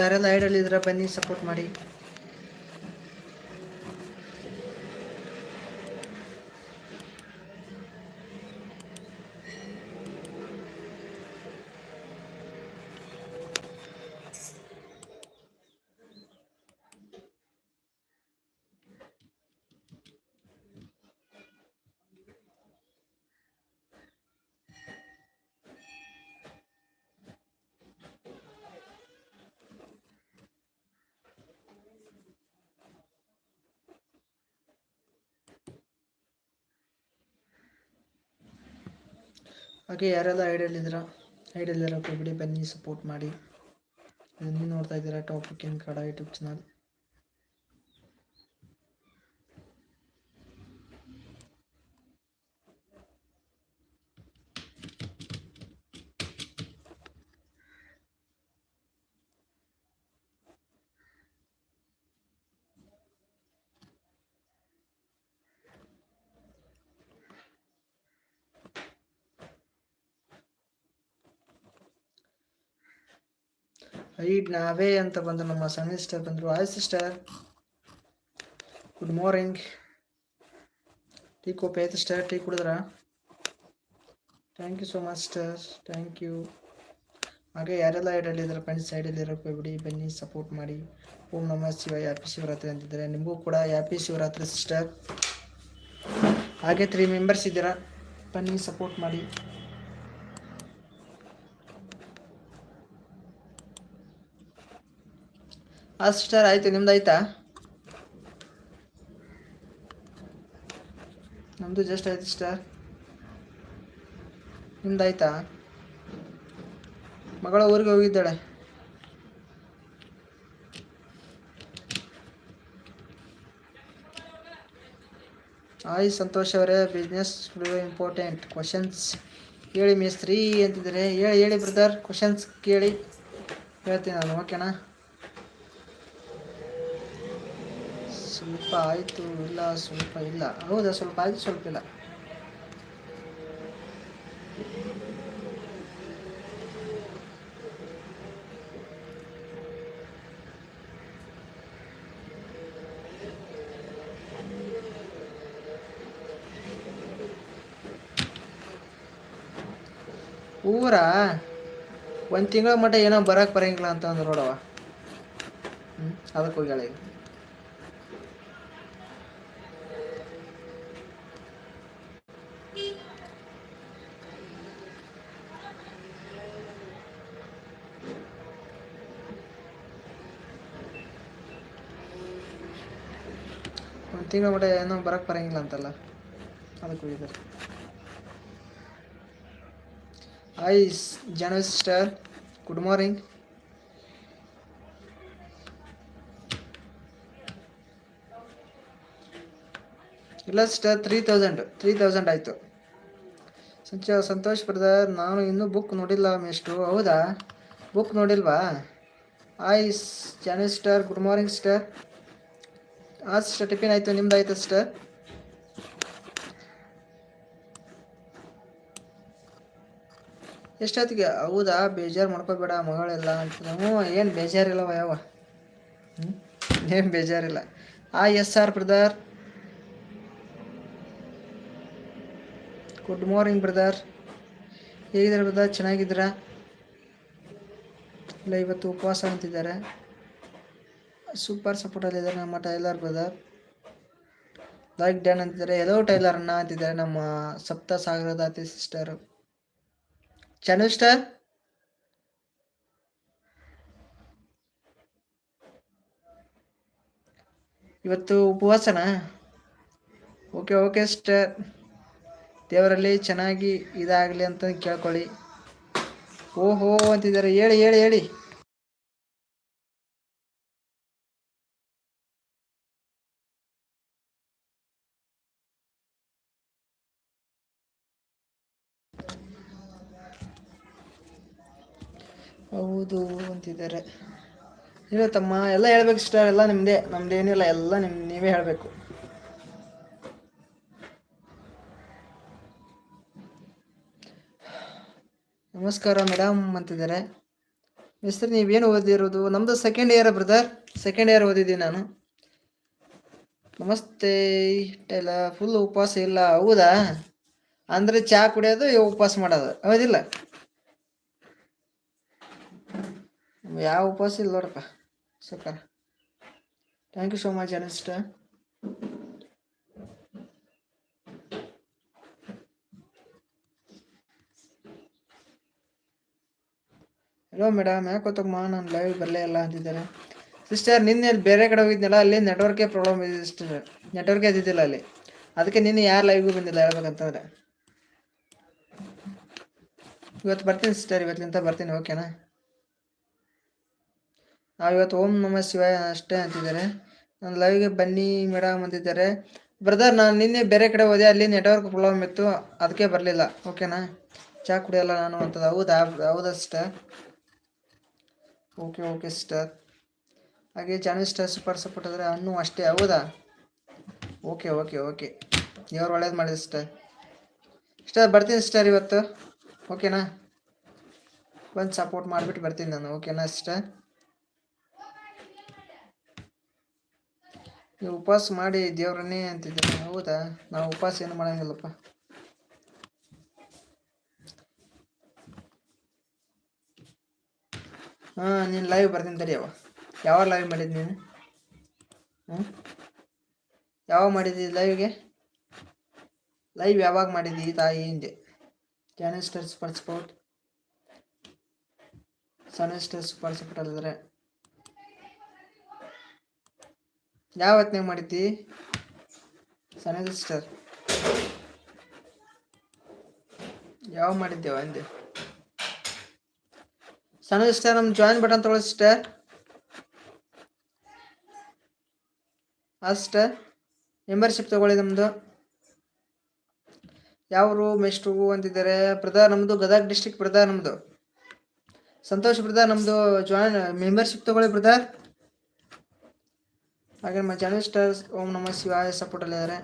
ಯಾರೆಲ್ಲ ಐಡಲ್ ಇದ್ರೆ ಬನ್ನಿ ಸಪೋರ್ಟ್ ಮಾಡಿ. ಹಾಗೆ ಯಾರೆಲ್ಲ ಐಡಲ್ ಇರೋ ಬಿಡಿ, ಬನ್ನಿ ಸಪೋರ್ಟ್ ಮಾಡಿ. ನೀವು ನೋಡ್ತಾ ಇದ್ದೀರಾ ಟಾಪಿಕ್ ಇನ್ ಕಡ ಯೂಟ್ಯೂಬ್ ಚಾನಲ್ ನಾವೇ ಅಂತ ಬಂದ್ರು ನಮ್ಮ ಸಣ್ಣ ಸಿಸ್ಟರ್ ಬಂದರು hi sister good morning tea coop ಆಯ್ತು ಸಿಸ್ಟರ್ ಟೀ ಕುಡಿದ್ರ? Thank you so much star thank you ಹಾಗೆ ಯಾರೆಲ್ಲ ಐಡಲ್ಲಿ ಇದ್ದಾರೆ ಫ್ರೆಂಡ್ಸ್ ಸೈಡಲ್ಲಿ ಇರೋಕ್ಕೆ ಬಿಡಿ ಬನ್ನಿ ಸಪೋರ್ಟ್ ಮಾಡಿ. ಓಂ ನಮ ಶಿವ ಹ್ಯಾಪಿ ಶಿವರಾತ್ರಿ ಅಂತಿದ್ದಾರೆ. ನಿಮಗೂ ಕೂಡ ಹ್ಯಾಪಿ ಶಿವರಾತ್ರಿ ಸಿಸ್ಟರ್ ಹಾಗೆ ತ್ರೀ ಮೆಂಬರ್ಸ್ ಇದ್ದೀರಾ, ಬನ್ನಿ ಸಪೋರ್ಟ್ ಮಾಡಿ. ಆ ಸಿಸ್ಟರ್ ಆಯ್ತು, ನಿಮ್ದು ಆಯ್ತಾ? ನಮ್ದು ಜಸ್ಟ್ ಆಯ್ತು ಸಿಸ್ಟರ್ ನಿಮ್ದು ಆಯ್ತಾ? ಮಗಳ ಊರಿಗೆ ಹೋಗಿದ್ದಾಳೆ. ಹಾಯ್ ಸಂತೋಷ್ ಅವರೇ ಬಿಸ್ನೆಸ್ ಇಂಪಾರ್ಟೆಂಟ್ ಕ್ವಶನ್ಸ್ ಹೇಳಿ ಮಿಸ್ತ್ರೀ ಅಂತಿದ್ದಾರೆ. ಹೇಳಿ ಹೇಳಿ ಬ್ರದರ್ ಕ್ವಶನ್ಸ್ ಕೇಳಿ. ಹೇಳ್ತೀನಿ ನಾನು ಓಕೆನಾ ಸ್ವಲ್ಪ ಆಯಿತು, ಇಲ್ಲ, ಸ್ವಲ್ಪ ಇಲ್ಲ. ಹೌದಾ, ಸ್ವಲ್ಪ ಆಯಿತು, ಸ್ವಲ್ಪ ಇಲ್ಲ. ಊರಾ? ಒಂದು ತಿಂಗಳ ಮಟ್ಟ ಏನೋ ಬರಕ್ಕೆ ಬರಂಗಿಲ್ಲ ಅಂತ ಅಂದ್ರು ನೋಡವ ಹ್ಞೂ ಅದಕ್ಕೆ ಹೋಗ್ಯಾಳ ಈಗ. ತಿಂಗಳ ಮಟ್ಟ ಏನೋ ಬರಕ್ಕೆ ಬರಂಗಿಲ್ಲ ಅಂತಲ್ಲ. ಅದಕ್ಕೆ ಹೋಗಿದ್ದಾರೆ. Hi Janvi sister good morning ಇಲ್ಲ sister three thousand three thousand ಆಯಿತು. ಸಂಚ ಸಂತೋಷ್ ಬ್ರದರ್ ನಾನು ಇನ್ನೂ ಬುಕ್ ನೋಡಿಲ್ಲ ಮೇಷ್ಟು ಹೌದಾ? Book ನೋಡಿಲ್ವಾ? Janvi sister good morning sister ಹಾಂ ಟಿಫಿನ್ ಆಯಿತು, ನಿಮ್ದು ಆಯ್ತು ಸಿಸ್ಟರ್ ಎಷ್ಟೊತ್ತಿಗೆ? ಹೌದಾ? ಬೇಜಾರು ಮಾಡ್ಕೋಬೇಡ ಮಗಳೆಲ್ಲ ಅಂತ ಹ್ಞೂ, ಏನು ಬೇಜಾರಿಲ್ಲವ ಯಾವ? ಹ್ಞೂ ಏನು ಬೇಜಾರಿಲ್ಲ. ಆ, S R brother. Good morning brother. ಹೇಗಿದ್ದಾರೆ ಬ್ರದರ್? ಚೆನ್ನಾಗಿದ್ದೀರಾ? ಇಲ್ಲ, ಇವತ್ತು ಉಪವಾಸ ಅಂತಿದ್ದಾರೆ. ಸೂಪರ್ ಸಪೋರ್ಟಲ್ಲಿದ್ದಾರೆ ನಮ್ಮ ಟೈಲರ್ ಬ್ರದರ್. ಲೈಕ್ ಡ್ಯಾನ್ ಅಂತಿದ್ದಾರೆ. ಎಲ್ಲೋ ಟೈಲರ್ ಅಣ್ಣ ಅಂತಿದ್ದಾರೆ ನಮ್ಮ ಸಪ್ತ ಸಾಗರದ ಅತಿ ಸಿಸ್ಟರ್ ಚಾನಲ್ ಸ್ಟಾರ್ ಇವತ್ತು ಉಪವಾಸನಾ? ಓಕೆ ಓಕೆ ಸ್ಟರ್ ದೇವರಲ್ಲಿ ಚೆನ್ನಾಗಿ ಇದಾಗಲಿ ಅಂತ ಕೇಳ್ಕೊಳ್ಳಿ. ಓಹೋ ಅಂತಿದ್ದಾರೆ. ಹೇಳಿ ಹೇಳಿ ಹೇಳಿ. ಹೌದು ಅಂತಿದ್ದಾರೆ. ಇಲ್ಲ ಎಲ್ಲ ಹೇಳ್ಬೇಕು ಸಿಸ್ಟರ್ ಎಲ್ಲ ನಿಮ್ಮದೇ ನಮ್ದೇನಿಲ್ಲ ಎಲ್ಲ ನಿಮ್, ನೀವೇ ಹೇಳಬೇಕು. ನಮಸ್ಕಾರ ಮೇಡಮ್ ಅಂತಿದ್ದಾರೆ. ಮಿಸ್ತ್ರಿ ನೀವೇನು ಓದಿರೋದು? ನಮ್ಮದು second year brother second year ಓದಿದ್ದೀನಿ ನಾನು. ನಮಸ್ತೆ ಎಲ್ಲ ಫುಲ್ ಉಪವಾಸ ಇಲ್ಲ, ಹೌದಾ? ಅಂದರೆ ಚಹಾ ಕುಡಿಯೋದು, ಉಪವಾಸ ಮಾಡೋದು, ಹೌದಿಲ್ಲ? ಯಾವ ಉಪವಾಸ ಇಲ್ಲ ನೋಡಪ್ಪ super thank you so much ಅನಿಸ್ಟ hello madam ಯಾಕೋತಮ್ಮ ನಾನು ಲೈವ್ ಬರಲೇ ಇಲ್ಲ ಅಂತಿದ್ದಾರೆ. ಸಿಸ್ಟರ್ ನಿನ್ನೆ ಬೇರೆ ಕಡೆ ಹೋಗಿದ್ನಲ್ಲ, ಅಲ್ಲಿ ನೆಟ್ವರ್ಕೇ ಪ್ರಾಬ್ಲಮ್ ಇದೆ ಸಿಸ್ಟರ್ ನೆಟ್ವರ್ಕೇ ಇದ್ದಿದ್ದಿಲ್ಲ ಅಲ್ಲಿ. ಅದಕ್ಕೆ ನಿನ್ನೆ ಯಾರು ಲೈವ್ಗೂ ಬಂದಿಲ್ಲ ಹೇಳ್ಬೇಕಂತಂದ್ರೆ ಇವತ್ತು ಬರ್ತೀನಿ ಸಿಸ್ಟರ್ ಇವತ್ತಿಂತ ಬರ್ತೀನಿ ಓಕೆನಾ ನಾವು ಇವತ್ತು ಓಂ ನಮ ಶಿವಾಯ ಅಷ್ಟೇ ಅಂತಿದ್ದಾರೆ. ನನ್ನ ಲೈವ್ಗೆ ಬನ್ನಿ ಮೇಡಮ್ ಅಂತಿದ್ದಾರೆ. ಬ್ರದರ್ ನಾನು ನಿನ್ನೆ ಬೇರೆ ಕಡೆ ಹೋದೆ, ಅಲ್ಲಿ ನೆಟ್ವರ್ಕ್ ಪ್ರಾಬ್ಲಮ್ ಇತ್ತು ಅದಕ್ಕೆ ಬರಲಿಲ್ಲ. ಓಕೆನಾ ಚಾ ಕುಡಿಯಲ್ಲ ನಾನು ಅಂತದ್ದು. ಹೌದಾ? ಹೌದಾ ಓಕೆ ಓಕೆ ಸಿಸ್ಟರ್ ಹಾಗೆ ಚಾನಲ್ ಸ್ಟಾರ್ ಸೂಪರ್ ಸಪೋರ್ಟ್ ಆದರೆ ಹಣ್ಣು ಅಷ್ಟೇ, ಹೌದಾ? ಓಕೆ ಓಕೆ ಓಕೆ ದೇವ್ರು ಒಳ್ಳೇದು ಮಾಡಿದೆ ಸಿಸ್ಟರ್ ಬರ್ತೀನಿ ಸಿಸ್ಟರ್ ಇವತ್ತು. ಓಕೆನಾ ಬಂದು ಸಪೋರ್ಟ್ ಮಾಡಿಬಿಟ್ಟು ಬರ್ತೀನಿ ನಾನು. ಓಕೆನಾ ಸಿಸ್ಟರ್ ನೀವು ಉಪವಾಸ ಮಾಡಿ ದೇವ್ರನ್ನೇ ಅಂತಿದ್ದೀನಿ ಹೌದಾ? ನಾವು ಉಪವಾಸ ಏನು ಮಾಡಂಗಿಲ್ಲಪ್ಪ. ಹಾಂ, ನೀನು ಲೈವ್ ಬರ್ತೀನಿ ತಡಿ ಅವ. ಯಾವ ಲೈವ್ ಮಾಡಿದ್ ನೀನು? ಹ್ಞೂ ಯಾವಾಗ ಮಾಡಿದ್ದಿ ಲೈವ್ಗೆ ಲೈವ್ ಯಾವಾಗ ಮಾಡಿದ್ದಿ ತಾಯಿ ಹಿಂದೆ? Channel star ಸನಿಸ್ಟರ್ಸ್ sport sun star super sport ಅಲ್ಲಿದ್ರೆ ಯಾವ ಹೊತ್ನಾಗ ಮಾಡಿದ್ದಿ? ಸಣ್ಣ ಸಿಸ್ಟರ್ ಯಾವ ಮಾಡಿದ್ದೇವ ಅಂದೆ ಸಣ್ಣ ಸಿಸ್ಟರ್ ನಮ್ಮ ಜಾಯಿನ್ ಬಟನ್ ತಗೊಳ್ಳಿ ಸಿಸ್ಟರ್ ಅಷ್ಟ ಮೆಂಬರ್ಶಿಪ್ ತಗೊಳ್ಳಿ ನಮ್ಮದು ಯಾವರು ಮೆಸ್ಟ್ರು ಅಂತಿದ್ದಾರೆ. ಪ್ರಧಾನ ನಮ್ಮದು ಗದಗ ಡಿಸ್ಟಿಕ್ ಪ್ರಧಾನ ನಮ್ಮದು ಸಂತೋಷ್ ಪ್ರಧಾನ ನಮ್ಮದು ಜಾಯಿನ್ ಮೆಂಬರ್ಶಿಪ್ ತಗೊಳ್ಳಿ ಬ್ರದರ್ ಹಾಗೆ ನಮ್ಮ ಚಾನಲ್ ಸ್ಟಾರ್ಸ್ ಓಂ ನಮ Shivaya support ಅಲ್ಲಿದ್ದಾರೆ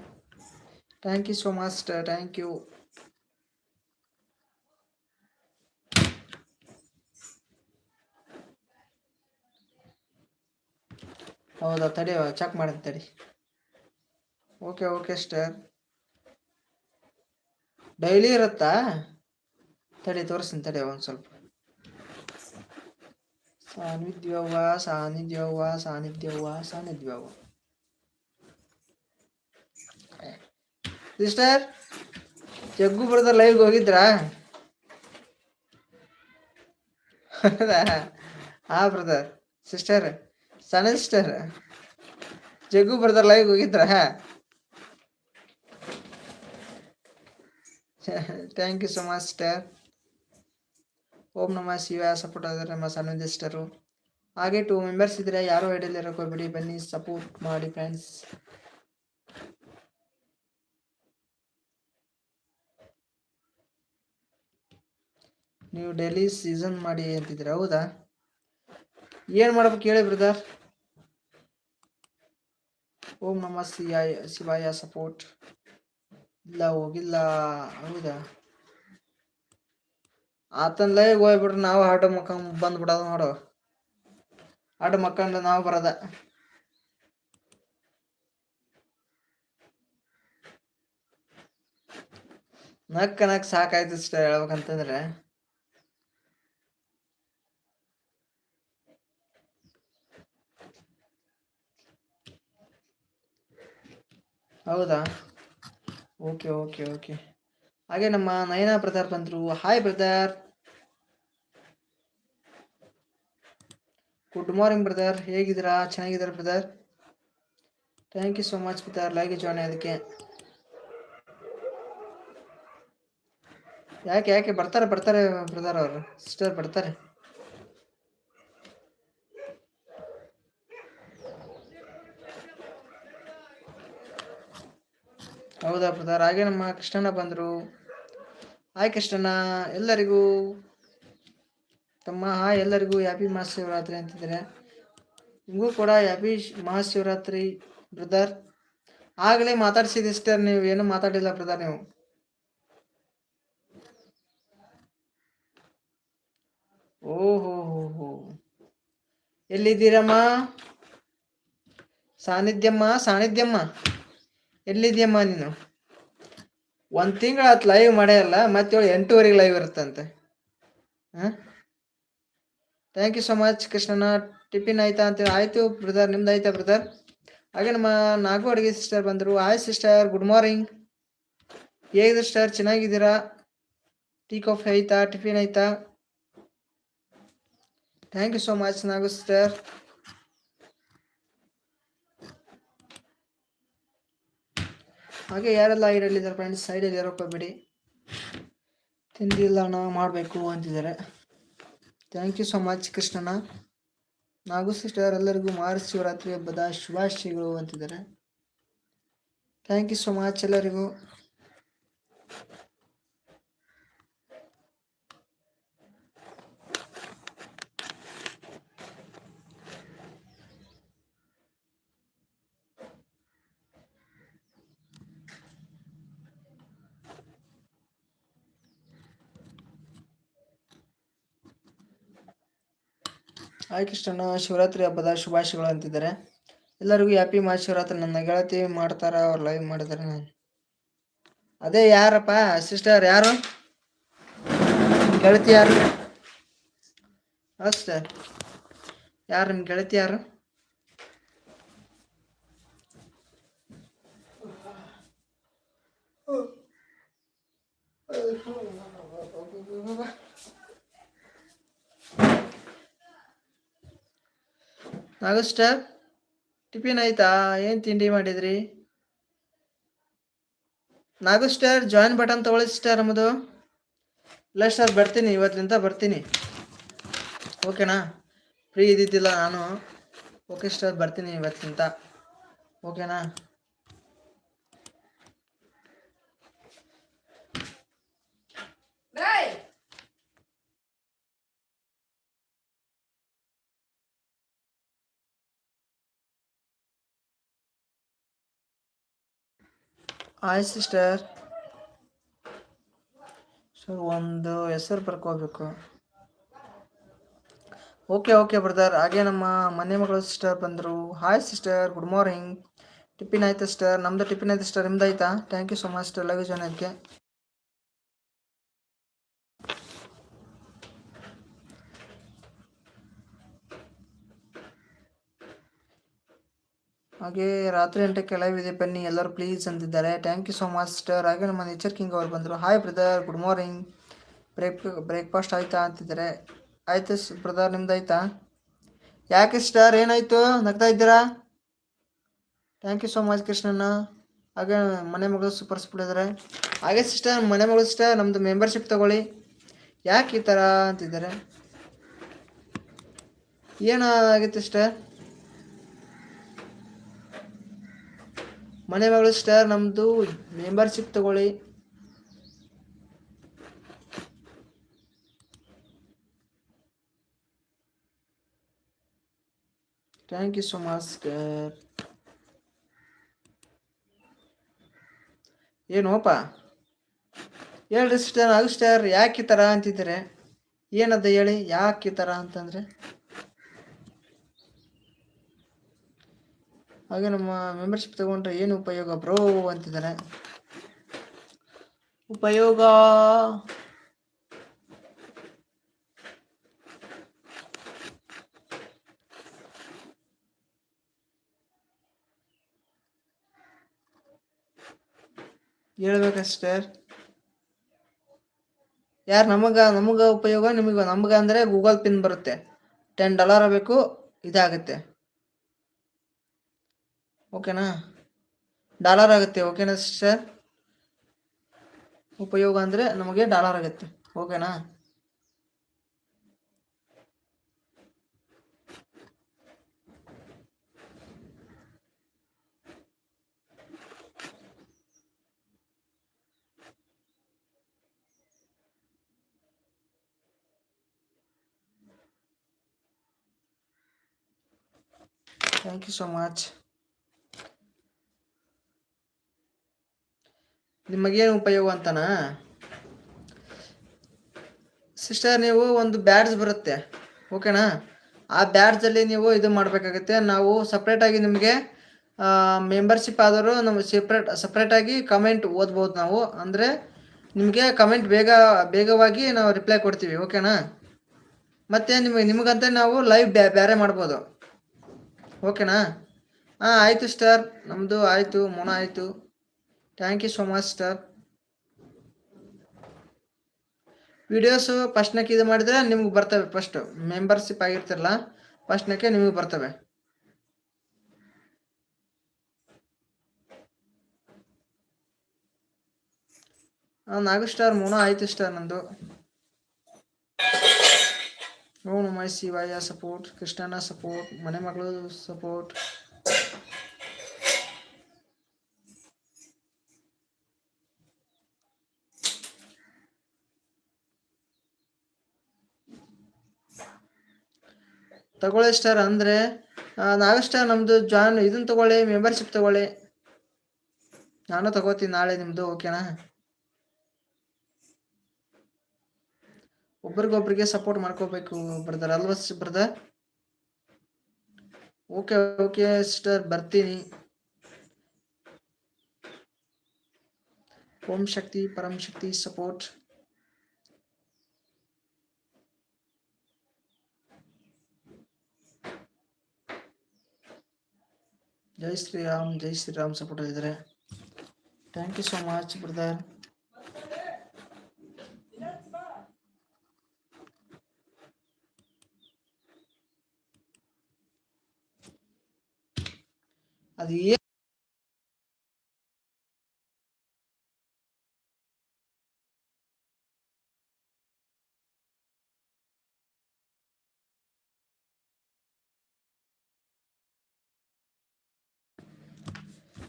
thank you so much thank you ಹೌದಾ? ತಡಿ ಚೆಕ್ ಮಾಡಿ ತಡಿ. ಓಕೆ ಓಕೆ ಸ್ಟಾರ್ ಡೈಲಿ ಇರುತ್ತಾ? ತಡಿ, ತೋರಿಸ್ತೀನಿ ತಡಿ ಒಂದು ಸ್ವಲ್ಪ. ಸಾನ್ನಿಧ್ಯವ್ವ ಸಾನ್ನಿಧ್ಯವ್ವ ಸಾನ್ನಿಧ್ಯವ್ವ ಸಾನ್ನಿಧ್ಯವ್ವ ಸಿಸ್ಟರ್ ಜಗ್ಗು ಬ್ರದರ್ ಲೈವ್ಗೆ ಹೋಗಿದ್ರಾ ಹಾ ಬ್ರದರ್ ಸಿಸ್ಟರ್ ಸಣ್ಣ ಸಿಸ್ಟರ್ ಜಗ್ಗು ಬ್ರದರ್ ಲೈವ್ಗೆ ಹೋಗಿದ್ರಾ thank you so much sister Om Namah Shiva support ಆದರೆ ನಮ್ಮ ಸಣ್ಣ ಹಾಗೆ ಟೂ ಮೆಂಬರ್ಸ್ ಇದ್ರೆ ಯಾರು ಐಡಿಯಲ್ಲಿ ಬಿಡಿ ಬನ್ನಿ ಸಪೋರ್ಟ್ ಮಾಡಿ ಫ್ರೆಂಡ್ಸ್ ನೀವು ಡೈಲಿ ಸೀಸನ್ ಮಾಡಿ ಅಂತಿದ್ರೆ ಹೌದಾ? ಏನು ಮಾಡ್ಬೇಕು ಹೇಳಿ ಬ್ರದರ್ ಓಂ ನಮ ಶಿವಾಯ ಶಿವಾಯ ಸಪೋರ್ಟ್ ಇಲ್ಲ, ಹೋಗಿಲ್ಲ, ಹೌದಾ? ಆತನ ಹೋಗ್ಬಿಟ್ರೆ ನಾವು ಆಟೋ ಮಕ್ಕಂಡ್ ಬಂದ್ಬಿಡೋದು ನೋಡು. ಆಟೋ ಮಕ್ಕಂಡು ನಾವು ಬರೋದ. ನಕ್ಕ ನಕ್ ಸಾಕಾಯ್ತು ಇಷ್ಟ ಹೇಳ್ಬೇಕಂತಂದ್ರೆ. ಹೌದಾ? Okay okay okay. ಹಾಗೆ ನಮ್ಮ ನಯನಾ ಪ್ರತಾಪ್ ಅಂತರು hi brother good morning brother ಹೇಗಿದ್ದೀರಾ? ಚೆನ್ನಾಗಿದ್ದಾರೆ brother thank you so much brother ಲಾಗಿ join ಅದಕ್ಕೆ ಯಾಕೆ ಯಾಕೆ ಬರ್ತಾರೆ ಬರ್ತಾರೆ ಬ್ರದರ್ ಅವರು? ಸಿಸ್ಟರ್ ಬರ್ತಾರೆ. ಹೌದಾ ಬ್ರದರ್ ಹಾಗೆ ನಮ್ಮ ಕೃಷ್ಣಣ್ಣ ಬಂದರು. ಹಾಯ್ ಕೃಷ್ಣಣ್ಣ. ಎಲ್ಲರಿಗೂ ತಮ್ಮ ಹಾಯ್ ಎಲ್ಲರಿಗೂ ಹ್ಯಾಪಿ ಮಹಾಶಿವರಾತ್ರಿ ಅಂತಿದ್ದಾರೆ ನಿಮಗೂ ಕೂಡ ಹ್ಯಾಪಿ ಮಹಾಶಿವರಾತ್ರಿ ಬ್ರದರ್. ಆಗಲೇ ಮಾತಾಡ್ಸಿದಿ ಸಿಸ್ಟರ್ ನೀವು ಏನು ಮಾತಾಡಿಲ್ಲ ಬ್ರದರ್ ನೀವು. ಓಹೋ ಹೋ ಹೋ ಎಲ್ಲಿದ್ದೀರಮ್ಮ? ಸಾನ್ನಿಧ್ಯಮ್ಮ ಸಾನ್ನಿಧ್ಯಮ್ಮ. ಎಲ್ಲಿದ್ಯಮ್ಮ ನೀನು? ಒಂದು ತಿಂಗಳು ಲೈವ್ ಮಾಡೇ ಅಲ್ಲ, ಮತ್ತೇಳು ಎಂಟೂವರೆಗೆ ಲೈವ್ ಇರುತ್ತಂತೆ. ಹಾಂ? ಥ್ಯಾಂಕ್ ಯು ಸೊ ಮಚ್ ಕೃಷ್ಣನ ಟಿಫಿನ್ ಆಯ್ತಾ ಅಂತ ಆಯ್ತು ಬ್ರದರ್ ನಿಮ್ದು ಆಯ್ತಾ ಬ್ರದರ್ ಹಾಗೆ ನಮ್ಮ ನಾಗು ಅಡುಗೆ ಸಿಸ್ಟರ್ ಬಂದರು. ಹಾಯ್ ಸಿಸ್ಟರ್ ಗುಡ್ ಮಾರ್ನಿಂಗ್ ಹೇಗಿದೆ ಸಿಸ್ಟರ್ ಚೆನ್ನಾಗಿದ್ದೀರಾ? ಟೀ ಕಾಫಿ ಆಯ್ತಾ? ಟಿಫಿನ್ ಆಯ್ತಾ? Thank you so much Nagu sister ಹಾಗೆ ಯಾರೆಲ್ಲ ಐಡಲ್ಲಿದ್ದಾರೆ ಫ್ರೆಂಡ್ಸ್ ಸೈಡಲ್ಲಿ ಯಾರಪ್ಪ ಬಿಡಿ. ತಿಂದಿಲ್ಲ ಅಣ್ಣ ಮಾಡಬೇಕು ಅಂತಿದ್ದಾರೆ. ಥ್ಯಾಂಕ್ ಯು ಸೋ ಮಚ್ ಕೃಷ್ಣನ. ನಾಗು ಸಿಸ್ಟರ್ ಎಲ್ಲರಿಗೂ ಮಹಾಶಿವರಾತ್ರಿ ಹಬ್ಬದ ಶುಭಾಶಯಗಳು ಅಂತಿದ್ದಾರೆ. ಥ್ಯಾಂಕ್ ಯು ಸೊ ಮಚ್ ಎಲ್ಲರಿಗೂ. ಹಾಯ್ ಕೃಷ್ಣ, ಶಿವರಾತ್ರಿ ಹಬ್ಬದ ಶುಭಾಶಯಗಳು ಅಂತಿದ್ದಾರೆ. ಎಲ್ಲರಿಗೂ ಹ್ಯಾಪಿ ಮಹಾಶಿವರಾತ್ರಿ. ನನ್ನ ಗೆಳತಿ ಮಾಡ್ತಾರ? ಅವ್ರು ಲೈವ್ ಮಾಡಿದಾರೆ ನಾನು. ಅದೇ ಯಾರಪ್ಪ? ಸಿಸ್ಟರ್ ಯಾರು? ಗೆಳತಿ ಯಾರು? ಅಷ್ಟೇ. ಯಾರು ನಿಮ್ಮ ಗೆಳತಿ ಯಾರು? ನಾಗಸ್ಟರ್ ಟಿಫಿನ್ ಆಯ್ತಾ? ಏನು ತಿಂಡಿ ಮಾಡಿದ್ರಿ? ನಾಗು ಸ್ಟಾರ್ ಜಾಯಿನ್ ಬಟನ್ ತಗೊಳ್ಳಿ ಸ್ಟಾರ್ ನಮ್ಮದು ಇಲ್ಲ ಸ್ಟಾರ್ ಬರ್ತೀನಿ, ಇವತ್ತಿಂದ ಬರ್ತೀನಿ. ಓಕೆನಾ? ಫ್ರೀ ಇದ್ದಿದ್ದಿಲ್ಲ ನಾನು. ಓಕೆ ಸ್ಟಾರ್ ಬರ್ತೀನಿ ಇವತ್ತಿಂದ. ಓಕೆನಾ? ಹಾಯ್ ಸಿಸ್ಟರ್ ಸರ್ ಒಂದು ಹೆಸರು ಬರ್ಕೋಬೇಕು. ಓಕೆ ಓಕೆ ಬ್ರದರ್ ಹಾಗೆ ನಮ್ಮ ಮನೆ ಮಗಳು ಸಿಸ್ಟರ್ ಬಂದರು. Hi sister good morning tiffin ಆಯ್ತಾ ಸಿಸ್ಟರ್ ನಮ್ದು ಟಿಫಿನ್ ಆಯ್ತು ಸಿಸ್ಟರ್ ನಿಮ್ದು ಆಯ್ತಾ thank you so much sister love join ಹಾಗೆ ರಾತ್ರಿ ಎಂಟಕ್ಕೆ ಕೆಳವಿದೆ ಬನ್ನಿ, ಎಲ್ಲರೂ ಪ್ಲೀಸ್ ಅಂತಿದ್ದಾರೆ. Thank you so much sister ಹಾಗೆ ನಮ್ಮ ನೇಚರ್ ಕಿಂಗ್ ಅವ್ರು ಬಂದರು. Hi brother good morning break breakfast ಆಯ್ತಾ ಅಂತಿದ್ದಾರೆ. ಆಯ್ತು ಬ್ರದರ್ ನಿಮ್ದು ಆಯ್ತಾ? ಯಾಕೆ ಸ್ಟಾರ್ ಏನಾಯ್ತು? ನಗ್ತಾ ಇದ್ದೀರಾ? Thank you so much Krishnanna. ಹಾಗೆ ಮನೆ ಮಗಳು ಸೂಪರ್ ಸೂಪರ್ ಇದ್ದಾರೆ ಹಾಗೆ ಸಿಸ್ಟರ್ ಮನೆ ಮಗಳು ಸಿಸ್ಟರ್ ನಮ್ಮದು ಮೆಂಬರ್ಶಿಪ್ ತಗೊಳ್ಳಿ. ಯಾಕೆ ಈ ಥರ ಅಂತಿದ್ದಾರೆ? ಏನಾಗಿತ್ತು ಸಿಸ್ಟರ್ ಮನೆ ಮಗಳು ಸ್ಟಾರ್ ನಮ್ಮದು ಮೆಂಬರ್ಶಿಪ್ ತಗೊಳ್ಳಿ. Thank you so much star ಏನೋಪ ಹೇಳ್ರಿ ಸ್ಟಾರ್ ಅದು ಸ್ಟಾರ್ ಯಾಕೆ ಈ ಥರ ಏನದ ಹೇಳಿ, ಯಾಕೆ ಈ ಅಂತಂದರೆ? ಹಾಗೆ ನಮ್ಮ ಮೆಂಬರ್ಶಿಪ್ ತಗೊಂಡ್ರೆ ಏನು ಉಪಯೋಗ ಬ್ರೋ ಅಂತಿದ್ದಾರೆ. ಉಪಯೋಗ? ಹೇಳ್ಬೇಕಷ್ಟೇ. ಯಾರು ನಮಗ ನಮಗ ಉಪಯೋಗ, ನಿಮಗೆ, ನಮಗ ಅಂದರೆ ಗೂಗಲ್ ಪಿನ್ ಬರುತ್ತೆ. ಟೆನ್ ಡಾಲರ್ ಬೇಕು, ಇದಾಗುತ್ತೆ. ಓಕೆನಾ? ಡಾಲರ್ ಆಗುತ್ತೆ, ಓಕೆನಾ ಸರ್ ಉಪಯೋಗ ಅಂದರೆ ನಮಗೆ ಡಾಲರ್ ಆಗುತ್ತೆ, ಓಕೆನಾ? ಥ್ಯಾಂಕ್ ಯು ಸೊ ಮಚ್ ನಿಮಗೇನು ಉಪಯೋಗ ಅಂತನಾ? ಸಿಸ್ಟರ್ ನೀವು ಒಂದು ಬ್ಯಾಡ್ಜ್ ಬರುತ್ತೆ ಓಕೆನಾ ಆ ಬ್ಯಾಡ್ಜಲ್ಲಿ ನೀವು ಇದು ಮಾಡಬೇಕಾಗುತ್ತೆ, ನಾವು ಸಪ್ರೇಟಾಗಿ ನಿಮಗೆ ಮೆಂಬರ್ಶಿಪ್ ಆದರೂ ನಾವು ಸಪ್ರೇಟ್ ಸಪ್ರೇಟಾಗಿ ಕಮೆಂಟ್ ಓದ್ಬೋದು ನಾವು. ಅಂದರೆ ನಿಮಗೆ ಕಮೆಂಟ್ ಬೇಗ, ಬೇಗವಾಗಿ ನಾವು ರಿಪ್ಲೈ ಕೊಡ್ತೀವಿ ಓಕೆನಾ ಮತ್ತು ನಿಮಗೆ ನಿಮಗಂತ ನಾವು ಲೈವ್ ಬೇರೆ ಮಾಡ್ಬೋದು ಓಕೆನಾ ಹಾಂ ಆಯಿತು ಸ್ಟಾರ್ ನಮ್ಮದು ಆಯಿತು, ಮೊಣ ಆಯಿತು. Thank you so much sir videos ಫಸ್ಟ್ನಕ್ಕೆ ಇದು ಮಾಡಿದರೆ ನಿಮ್ಗೆ ಬರ್ತವೆ ಫಸ್ಟ್ ಮೆಂಬರ್ಶಿಪ್ ಆಗಿರ್ತಿರಲ್ಲ ಫಸ್ಟ್ನಕ್ಕೆ ನಿಮಗೆ ಬರ್ತವೆ. ನಾಲ್ಕು ಸ್ಟಾರ್ ಮೂಣ ಆಯ್ತು ಸ್ಟಾರ್ ನಂದು. ಓ ಮೈ ಶಿವಾಯ ಸಪೋರ್ಟ್ ಕೃಷ್ಣನ ಸಪೋರ್ಟ್ ಮನೆ ಮಗಳು ಸಪೋರ್ಟ್ ತಗೊಳ್ಳಿ ಸ್ಟಾರ್ ಅಂದರೆ ನಾವೆಷ್ಟೇ ನಮ್ದು ಜಾನ್ ಇದನ್ನ ತಗೊಳ್ಳಿ ಮೆಂಬರ್ಶಿಪ್ ತಗೊಳ್ಳಿ. ನಾನು ತಗೋತೀನಿ ನಾಳೆ ನಿಮ್ಮದು ಓಕೆನಾ ಒಬ್ರಿಗೊಬ್ರಿಗೆ ಸಪೋರ್ಟ್ ಮಾಡ್ಕೋಬೇಕು ಬ್ರದರ್ ಅಲ್ವಾ ಬ್ರದರ್ ಓಕೆ ಓಕೆ ಸಿಸ್ಟರ್ ಬರ್ತೀನಿ. ಓಂ ಶಕ್ತಿ, ಪರಂ ಶಕ್ತಿ ಸಪೋರ್ಟ್ ಜೈ ಶ್ರೀರಾಮ್ ಜೈ ಶ್ರೀರಾಮ್ ಸಪೋರ್ಟ್ ಇದ್ದಾರೆ thank you so much brother ಅದು ಏ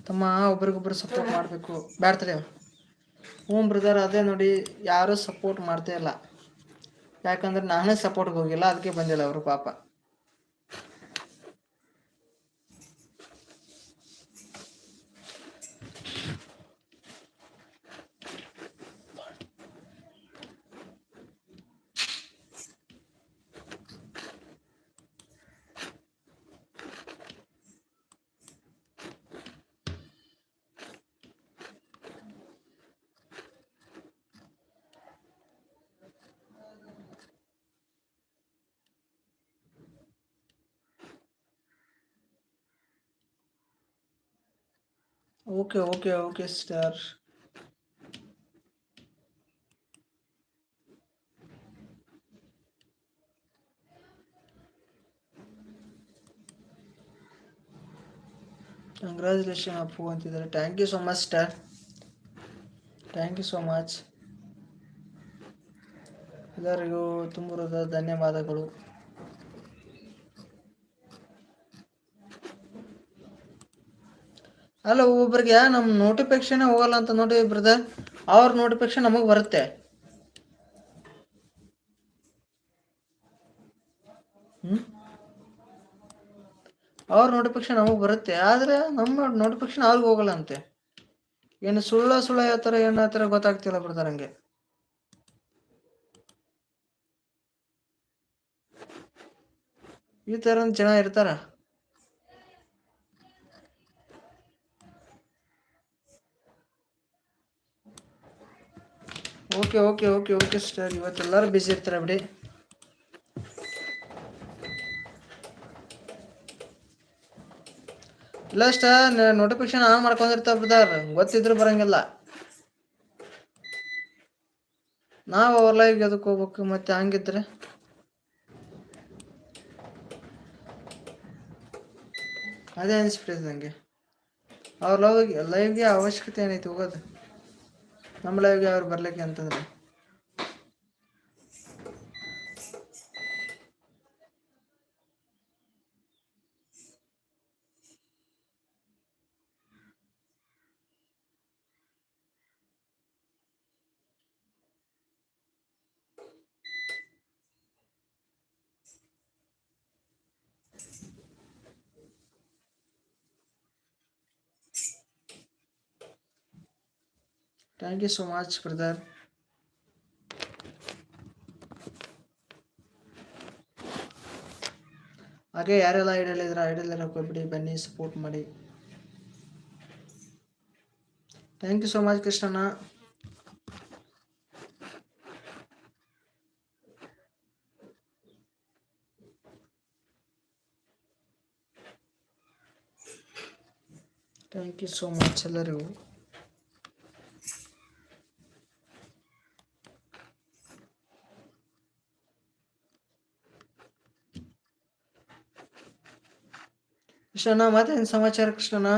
ತಮ್ಮ ಒಬ್ರಿಗೊಬ್ರು ಸಪೋರ್ಟ್ ಮಾಡಬೇಕು. ಬ್ಯಾಡ್ತಾರೆ ಹ್ಞೂ ಬ್ರದರ್ ಅದೇ ನೋಡಿ, ಯಾರೂ ಸಪೋರ್ಟ್ ಮಾಡ್ತಾ ಇಲ್ಲ. ಯಾಕಂದ್ರೆ ನಾನೇ ಸಪೋರ್ಟ್ಗೆ ಹೋಗಿಲ್ಲ, ಅದಕ್ಕೆ ಬಂದಿಲ್ಲ ಅವರು ಪಾಪ. Okay okay okay star congratulation Appu ಅಂತಿದ್ದಾರೆ. Thank you so much star thank you so much ಎಲ್ಲರಿಗೂ ತುಂಬ ಧನ್ಯವಾದಗಳು. ಅಲ್ಲ, ಒಬ್ಬೊಬ್ರಿಗೆ ನಮ್ಮ ನೋಟಿಫಿಕೇಶನ್ ಹೋಗಲ್ಲ ಅಂತ ನೋಡಿ ಬ್ರದರ್ ಅವ್ರ ನೋಟಿಫಿಕೇಶನ್ ನಮಗೆ ಬರುತ್ತೆ. ಅವ್ರ ನೋಟಿಫಿಕೇಶನ್ ನಮಗೆ ಬರುತ್ತೆ, ಆದ್ರೆ ನಮ್ಮ ನೋಟಿಫಿಕೇಶನ್ ಅವ್ರಿಗೆ ಹೋಗಲ್ಲ ಅಂತೆ. ಏನು ಸುಳ್ಳ ಸುಳ್ಳ ಥರ ಏನು ಹೇಳ್ತಾರ ಗೊತ್ತಾಗ್ತಿಲ್ಲ ಬ್ರದರ್ ಹಂಗೆ ಈ ಥರ ಜನ ಇರ್ತಾರ. Okay okay okay okay star ಇವತ್ತೆಲ್ಲರೂ busy ಇರ್ತಾರೆ ಬಿಡಿ. ಇಲ್ಲ ಸ್ಟಾರ್ ನೋಟಿಫಿಕೇಶನ್ ಆನ್ ಮಾಡ್ಕೊಂಡಿರ್ತಾವ ಬ್ರದರ್ ಗೊತ್ತಿದ್ರು ಬರಂಗಿಲ್ಲ. ನಾವು ಅವ್ರ ಲೈವ್ ಅದಕ್ಕೆ ಹೋಗ್ಬೇಕು ಮತ್ತೆ ಹಂಗಿದ್ರೆ? ಅದೇ ಅನಿಸ್ಬಿಟ್ಟಿದೆ ನನಗೆ ಅವ್ರ ಲವ್ ಲೈವ್ಗೆ ಅವಶ್ಯಕತೆ ಏನೈತಿ ಹೋಗೋದು? ನಮ್ಮ ಲೈವ್ಗೆ ಅವ್ರು ಬರ್ಲಿಕ್ಕೆ ಅಂತಂದ್ರೆ. Thank you so much brother ಹಾಗೆ ಯಾರೆಲ್ಲ ಐಡಲ್ಲಿದ್ರೆ ಐಡಲ್ಲೆಲ್ಲ ಹೋಗ್ಬಿಡಿ ಬನ್ನಿ ಸಪೋರ್ಟ್ ಮಾಡಿ. ಥ್ಯಾಂಕ್ ಯು ಸೊ ಮಚ್ ಕೃಷ್ಣಣ್ಣ. ಥ್ಯಾಂಕ್ ಯು ಸೋ ಮಚ್ ಎಲ್ಲರಿಗೂ. ಕೃಷ್ಣಣ್ಣ ಮತ್ತೇನು ಸಮಾಚಾರ ಕೃಷ್ಣಣ್ಣ